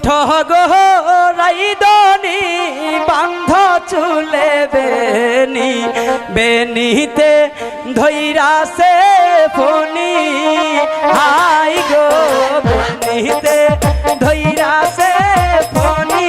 উঠো গো রাইদনি, বান্ধ চুলে বেনি বেনিতে ধৈরা সে ফনি হাই গো বেনিতে ধৈরা সে ফনি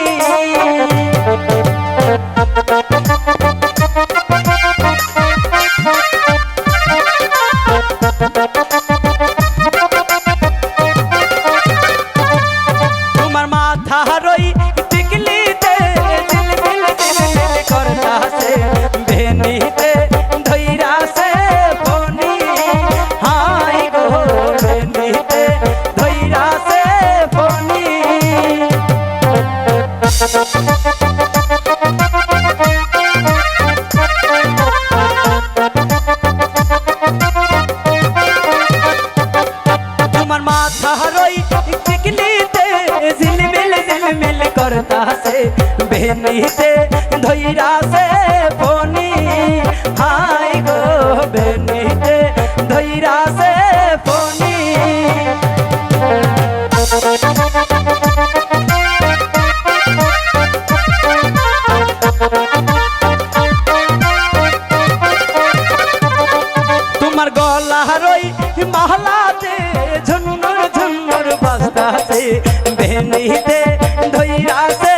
তোমার মাথা ওই টিকলিতে ঝিলমিল ঝিলমিল করতাছে। বেনিতে ধৈরাছে বনি হাই গো বেনিতে বেনিতে ধৈরাছে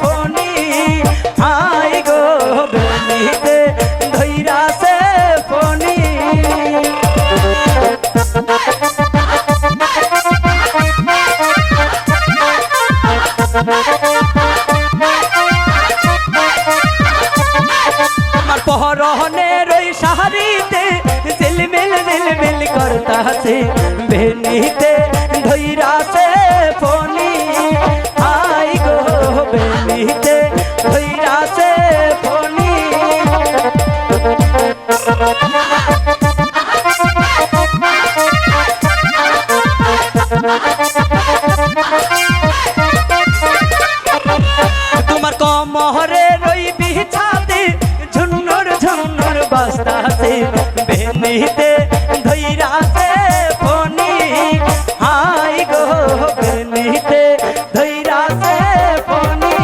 ফনি হাই গো বেনিতে ধৈরাছে ফনি আমার পহরহনে রই সাহারিতে, ঝিলমিল ঝিলমিল করতাছে বেনিতে বেনিতে ধৈরাছে ফোনি হাই গো বেনিতে ধৈরাছে ফনি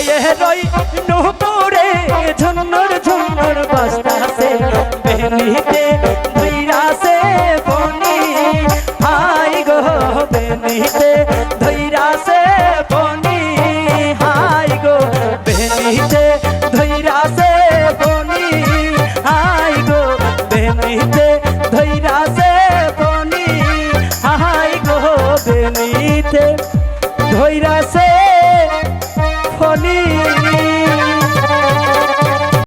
পায়ে রই নহপুরে ঝুন্নুর বাস্তাছে বেনিতে ধৈরাছে ফনি হাই গো, বেনিতে ধৈরাছে ফনি হাই গো, বেনিতে ধৈরাছে ফনি হাই গো, বেনিতে ধৈরাছে ফনি হাই গো, বেনিতে ফনি